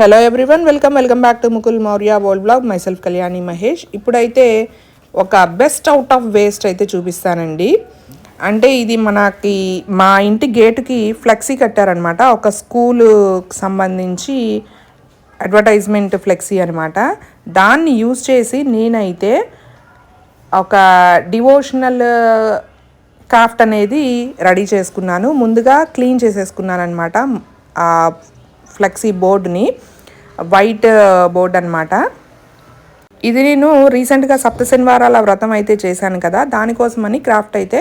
Hello everyone welcome welcome back to Mukul Maurya world vlog myself Kalyani Mahesh ఇప్పుడైతే ఒక best out of waste అయితే చూపిస్తానండి. అంటే ఇది మనకి మా ఇంటి గేటుకి ఫ్లెక్సీ కట్టారనమాట ఒక స్కూలుకి సంబంధించి అడ్వర్టైజ్మెంట్ ఫ్లెక్సీ అనమాట దాన్ని యూజ్ చేసి నేనైతే ఒక డివోషనల్ క్రాఫ్ట్ అనేది రెడీ చేసుకున్నాను. ముందుగా క్లీన్ చేసేసుకున్నాను అనమాట ఫ్లెక్సీ బోర్డుని వైట్ బోర్డ్ అనమాట ఇది నేను రీసెంట్గా సప్త శనివారాల వ్రతం అయితే చేశాను కదా దానికోసమని క్రాఫ్ట్ అయితే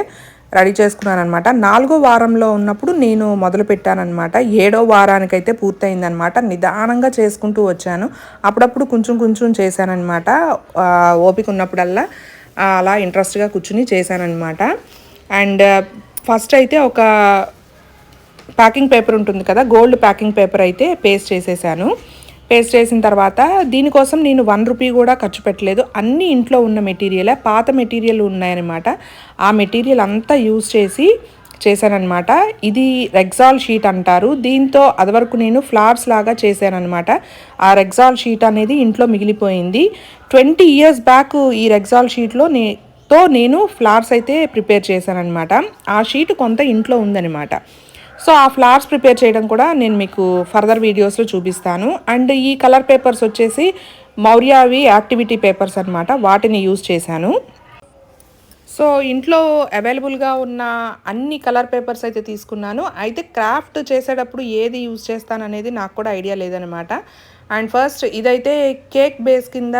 రెడీ చేసుకున్నాను అనమాట నాలుగో వారంలో ఉన్నప్పుడు నేను మొదలు పెట్టానమాట ఏడో వారానికైతే పూర్తయిందనమాట నిదానంగా చేసుకుంటూ వచ్చాను. అప్పుడప్పుడు కొంచెం కొంచెం చేశానమాట ఓపిక ఉన్నప్పుడల్లా అలా ఇంట్రెస్ట్గా కూర్చుని చేశానమాట అండ్ ఫస్ట్ అయితే ఒక ప్యాకింగ్ పేపర్ ఉంటుంది కదా గోల్డ్ ప్యాకింగ్ పేపర్ అయితే పేస్ట్ చేసేసాను. పేస్ట్ చేసిన తర్వాత దీనికోసం నేను వన్ రూపీ కూడా ఖర్చు పెట్టలేదు. అన్ని ఇంట్లో ఉన్న మెటీరియలే పాత మెటీరియల్ ఉన్నాయన్నమాట. ఆ మెటీరియల్ అంతా యూజ్ చేసి చేశానమాట ఇది రెగ్జాల్ షీట్ అంటారు. దీంతో అదివరకు నేను ఫ్లవర్స్ లాగా చేశానమాట ఆ రెగ్జాల్ షీట్ అనేది ఇంట్లో మిగిలిపోయింది. ట్వంటీ ఇయర్స్ బ్యాక్ ఈ రెగ్జాల్ షీట్లో నే తో నేను ఫ్లవర్స్ అయితే ప్రిపేర్ చేశానమాట ఆ షీట్ కొంత ఇంట్లో ఉందన్నమాట. సో ఆ ఫ్లవర్స్ ప్రిపేర్ చేయడం కూడా నేను మీకు ఫర్దర్ వీడియోస్లో చూపిస్తాను. అండ్ ఈ కలర్ పేపర్స్ వచ్చేసి మౌర్యావి యాక్టివిటీ పేపర్స్ అనమాట వాటిని యూజ్ చేశాను. సో ఇంట్లో అవైలబుల్గా ఉన్న అన్ని కలర్ పేపర్స్ అయితే తీసుకున్నాను. అయితే క్రాఫ్ట్ చేసేటప్పుడు ఏది యూజ్ చేస్తాను అనేది నాకు కూడా ఐడియా లేదనమాట అండ్ ఫస్ట్ ఇదైతే కేక్ బేస్ కింద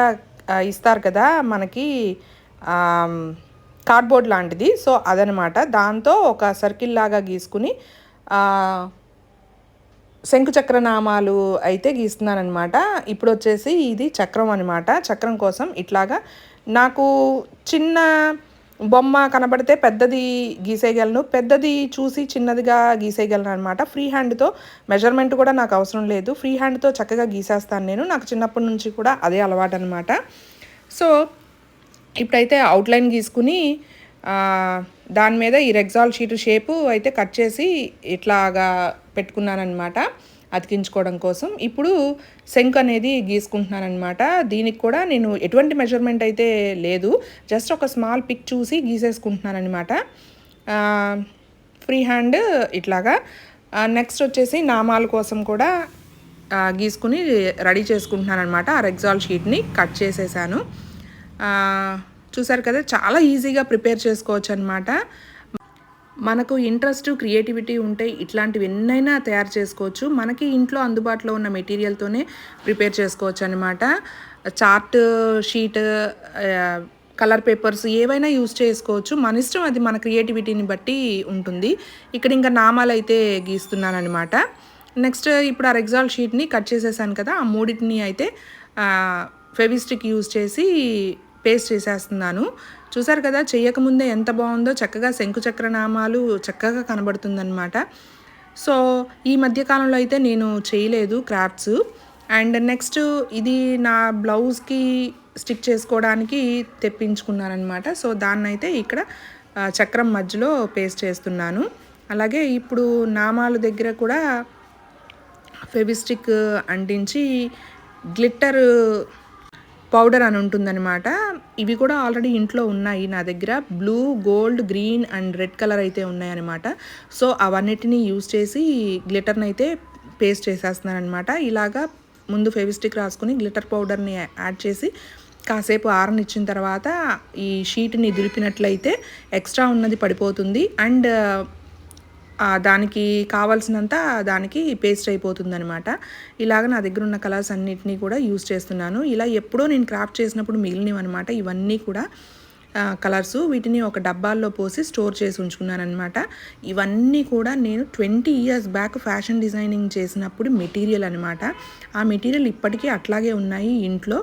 ఇస్తారు కదా మనకి కార్డ్బోర్డ్ లాంటిది. సో అదనమాట దాంతో ఒక సర్కిల్ లాగా గీసుకుని శంకుచక్ర నామాలు అయితే గీస్తున్నానమాట ఇప్పుడు వచ్చేసి ఇది చక్రం అనమాట చక్రం కోసం ఇట్లాగా నాకు చిన్న బొమ్మ కనబడితే పెద్దది గీసేయగలను. పెద్దది చూసి చిన్నదిగా గీసేయగలను అనమాట ఫ్రీ హ్యాండ్తో మెజర్మెంట్ కూడా నాకు అవసరం లేదు. ఫ్రీ హ్యాండ్తో చక్కగా గీసేస్తాను నేను. నాకు చిన్నప్పటి నుంచి కూడా అదే అలవాటు అనమాట సో ఇప్పుడైతే అవుట్లైన్ గీసుకుని దాని మీద ఈ రెగ్జాల్ షీట్ షేపు అయితే కట్ చేసి ఇట్లాగా పెట్టుకున్నానమాట అతికించుకోవడం కోసం. ఇప్పుడు శంక్ అనేది గీసుకుంటున్నానమాట దీనికి కూడా నేను ఎటువంటి మెజర్మెంట్ అయితే లేదు. జస్ట్ ఒక స్మాల్ పిక్ చూసి గీసేసుకుంటున్నానమాట ఫ్రీ హ్యాండ్ ఇట్లాగా. నెక్స్ట్ వచ్చేసి నామాల కోసం కూడా గీసుకుని రెడీ చేసుకుంటున్నానమాట ఆ రెగ్జాల్ షీట్ని కట్ చేసేసాను. చూసారు కదా చాలా ఈజీగా ప్రిపేర్ చేసుకోవచ్చు అనమాట మనకు ఇంట్రెస్ట్ క్రియేటివిటీ ఉంటే ఇట్లాంటివి ఎన్నైనా తయారు చేసుకోవచ్చు. మనకి ఇంట్లో అందుబాటులో ఉన్న మెటీరియల్తోనే ప్రిపేర్ చేసుకోవచ్చు అనమాట చార్ట్ షీట్ కలర్ పేపర్స్ ఏవైనా యూస్ చేసుకోవచ్చు. మన ఇష్టం అది మన క్రియేటివిటీని బట్టి ఉంటుంది. ఇక్కడ ఇంకా నామాలు అయితే గీస్తున్నానమాట అనమాట నెక్స్ట్ ఇప్పుడు ఆ రెగ్జాల్ షీట్ని కట్ చేసేసాను కదా ఆ మూడింటిని అయితే ఫెవిస్టిక్ యూస్ చేసి పేస్ట్ చేసేస్తున్నాను. చూసారు కదా చేయకముందే ఎంత బాగుందో చక్కగా శంకుచక్ర నామాలు చక్కగా కనబడుతుందన్నమాట. సో ఈ మధ్యకాలంలో అయితే నేను చేయలేదు క్రాఫ్ట్స్. అండ్ నెక్స్ట్ ఇది నా బ్లౌజ్కి స్టిక్ చేసుకోవడానికి తెప్పించుకున్నాను అనమాట సో దాన్ని అయితే ఇక్కడ చక్రం మధ్యలో పేస్ట్ చేస్తున్నాను. అలాగే ఇప్పుడు నామాల దగ్గర కూడా ఫెవిస్టిక్ అంటించి గ్లిట్టర్ పౌడర్ అని ఉంటుందన్నమాట. ఇవి కూడా ఆల్రెడీ ఇంట్లో ఉన్నాయి నా దగ్గర. Blue gold green and red colour అయితే ఉన్నాయన్నమాట. సో అవన్నిటిని యూస్ చేసి గ్లిటర్ని అయితే పేస్ట్ చేసేస్తున్నాను అనమాట ఇలాగా ముందు ఫెవిస్టిక్ రాసుకుని గ్లిటర్ పౌడర్ని యాడ్ చేసి కాసేపు ఆరనిచ్చిన తర్వాత ఈ షీట్ని దులిపినట్లయితే ఎక్స్ట్రా ఉన్నది పడిపోతుంది. అండ్ దానికి కావాల్సినంత దానికి పేస్ట్ అయిపోతుంది అనమాట ఇలాగ నా దగ్గర ఉన్న కలర్స్ అన్నిటినీ కూడా యూస్ చేస్తున్నాను. ఇలా ఎప్పుడో నేను క్రాఫ్ట్ చేసినప్పుడు మిగిలినవి అనమాట ఇవన్నీ కూడా కలర్స్. వీటిని ఒక డబ్బాల్లో పోసి స్టోర్ చేసి ఉంచుకున్నాను అనమాట ఇవన్నీ కూడా నేను twenty years back fashion designing చేసినప్పుడు మెటీరియల్ అనమాట ఆ మెటీరియల్ ఇప్పటికీ అట్లాగే ఉన్నాయి ఇంట్లో.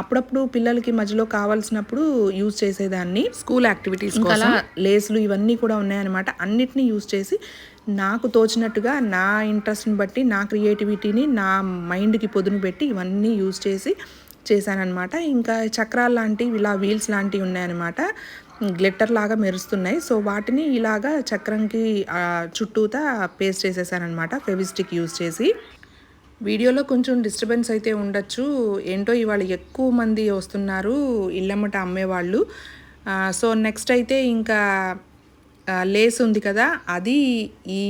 అప్పుడప్పుడు పిల్లలకి మధ్యలో కావాల్సినప్పుడు యూజ్ చేసేదాన్ని. స్కూల్ యాక్టివిటీస్ అలా లేస్లు ఇవన్నీ కూడా ఉన్నాయన్నమాట. అన్నిటినీ యూజ్ చేసి నాకు తోచినట్టుగా నా ఇంట్రెస్ట్ని బట్టి నా క్రియేటివిటీని నా మైండ్కి పొదును పెట్టి ఇవన్నీ యూజ్ చేసి చేశానమాట ఇంకా చక్రాలు లాంటివి ఇలా వీల్స్ లాంటివి ఉన్నాయన్నమాట. గ్లిట్టర్ లాగా మెరుస్తున్నాయి. సో వాటిని ఇలాగా చక్రంకి చుట్టూతా పేస్ట్ చేసేసానమాట ఫెవిస్టిక్ యూస్ చేసి. వీడియోలో కొంచెం డిస్టర్బెన్స్ అయితే ఉండొచ్చు. ఏంటో ఇవాళ ఎక్కువ మంది వస్తున్నారు ఇళ్ళమ్మట అమ్మేవాళ్ళు. సో నెక్స్ట్ అయితే ఇంకా లేస్ ఉంది కదా అది ఈ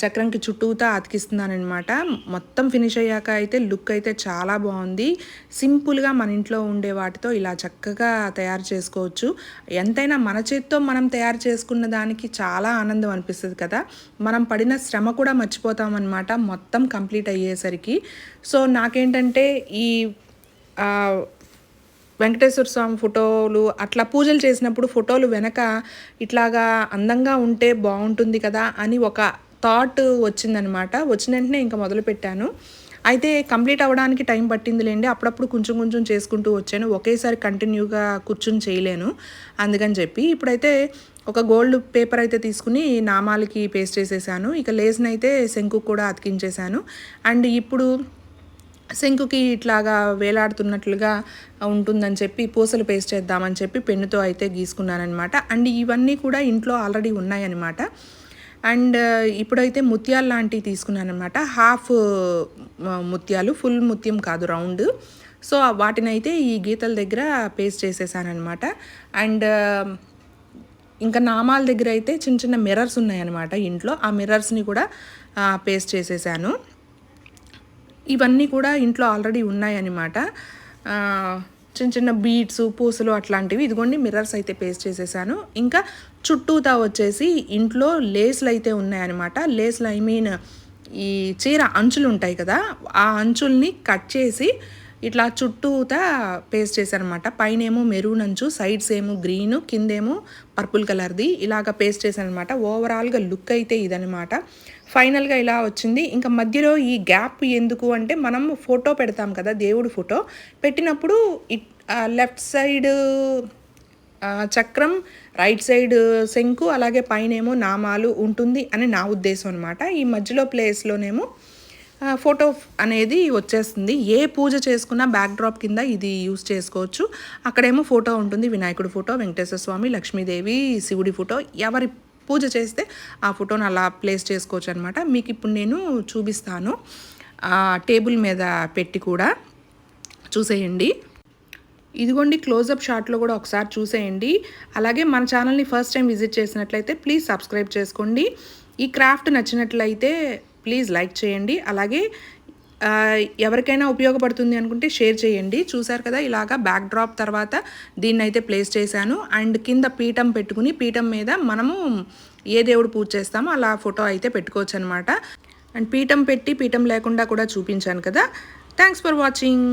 చక్రంకి చుట్టూతా అతికిస్తున్నానమాట మొత్తం ఫినిష్ అయ్యాక అయితే లుక్ అయితే చాలా బాగుంది. సింపుల్గా మన ఇంట్లో ఉండే వాటితో ఇలా చక్కగా తయారు చేసుకోవచ్చు. ఎంతైనా మన చేత్తో మనం తయారు చేసుకున్న దానికి చాలా ఆనందం అనిపిస్తుంది కదా. మనం పడిన శ్రమ కూడా మర్చిపోతామన్నమాట మొత్తం కంప్లీట్ అయ్యేసరికి. సో నాకేంటంటే ఈ వెంకటేశ్వర స్వామి ఫోటోలు అట్లా పూజలు చేసినప్పుడు ఫోటోలు వెనక ఇట్లాగా అందంగా ఉంటే బాగుంటుంది కదా అని ఒక థాట్ వచ్చిందనమాట. వచ్చిన వెంటనే ఇంకా మొదలుపెట్టాను అయితే కంప్లీట్ అవ్వడానికి టైం పట్టిందిలేండి. అప్పుడప్పుడు కొంచెం కొంచెం చేసుకుంటూ వచ్చాను. ఒకేసారి కంటిన్యూగా కూర్చుని చేయలేను అందుకని చెప్పి. ఇప్పుడైతే ఒక గోల్డ్ పేపర్ అయితే తీసుకుని నామాలకి పేస్ట్ చేసేసాను. ఇక లేస్ని అయితే శంకు కూడా అతికించేశాను. అండ్ ఇప్పుడు శంకుకి ఇట్లాగా వేలాడుతున్నట్లుగా ఉంటుందని చెప్పి పూసలు పేస్ట్ చేద్దామని చెప్పి పెన్నుతో అయితే గీసుకున్నానమాట అండ్ ఇవన్నీ కూడా ఇంట్లో ఆల్రెడీ ఉన్నాయన్నమాట అండ్ ఇప్పుడైతే ముత్యాలు లాంటివి తీసుకున్నాను అనమాట హాఫ్ ముత్యాలు ఫుల్ ముత్యం కాదు రౌండ్. సో వాటినైతే ఈ గీతల దగ్గర పేస్ట్ చేసేసానమాట అండ్ ఇంకా నామాల దగ్గర అయితే చిన్న చిన్న మిర్రర్స్ ఉన్నాయన్నమాట ఇంట్లో. ఆ మిర్రర్స్ని కూడా పేస్ట్ చేసేసాను. ఇవన్నీ కూడా ఇంట్లో ఆల్రెడీ ఉన్నాయన్నమాట. చిన్న చిన్న బీడ్స్ పూసలు అట్లాంటివి. ఇదిగోండి మిర్రర్స్ అయితే పేస్ట్ చేసేసాను. ఇంకా చుట్టూతా వచ్చేసి ఇంట్లో లేస్లు అయితే ఉన్నాయన్నమాట. లేస్లు ఐ మీన్ ఈ చీర అంచులు ఉంటాయి కదా ఆ అంచుల్ని కట్ చేసి ఇట్లా చుట్టూతా పేస్ట్ చేశానమాట పైన ఏమో మెరూన్ అంచు సైడ్స్ ఏమో గ్రీన్ కిందేమో పర్పుల్ కలర్ది ఇలాగ పేస్ట్ చేశాను అనమాట ఓవరాల్గా లుక్ అయితే ఇదనమాట ఫైనల్గా ఇలా వచ్చింది. ఇంకా మధ్యలో ఈ గ్యాప్ ఎందుకు అంటే మనం ఫోటో పెడతాం కదా దేవుడు ఫోటో పెట్టినప్పుడు ఇట్ లెఫ్ట్ సైడ్ చక్రం రైట్ సైడ్ శంకు అలాగే పైన ఏమో నామాలు ఉంటుంది అని నా ఉద్దేశం అనమాట ఈ మధ్యలో ప్లేస్లోనేమో ఫోటో అనేది వచ్చేస్తుంది. ఏ పూజ చేసుకున్నా బ్యాక్ డ్రాప్ కింద ఇది యూస్ చేసుకోవచ్చు. అక్కడేమో ఫోటో ఉంటుంది వినాయకుడి ఫోటో వెంకటేశ్వర స్వామి లక్ష్మీదేవి శివుడి ఫోటో. ఎవరి పూజ చేస్తే ఆ ఫోటోని అలా ప్లేస్ చేసుకోవచ్చు అనమాట మీకు ఇప్పుడు నేను చూపిస్తాను. టేబుల్ మీద పెట్టి కూడా చూసేయండి. ఇదిగోండి క్లోజప్ షాట్లో కూడా ఒకసారి చూసేయండి. అలాగే మన ఛానల్ని ఫస్ట్ టైం విజిట్ చేసినట్లయితే ప్లీజ్ సబ్స్క్రైబ్ చేసుకోండి. ఈ క్రాఫ్ట్ నచ్చినట్లయితే ప్లీజ్ లైక్ చేయండి. అలాగే ఎవరికైనా ఉపయోగపడుతుంది అనుకుంటే షేర్ చేయండి. చూసారు కదా ఇలాగా బ్యాక్ డ్రాప్ తర్వాత దీన్ని అయితే ప్లేస్ చేశాను. అండ్ కింద పీఠం పెట్టుకుని పీఠం మీద మనము ఏ దేవుడు పూజ చేస్తామో అలా ఫోటో అయితే పెట్టుకోవచ్చు అనమాట అండ్ పీఠం పెట్టి పీఠం లేకుండా కూడా చూపించాను కదా. Thanks for watching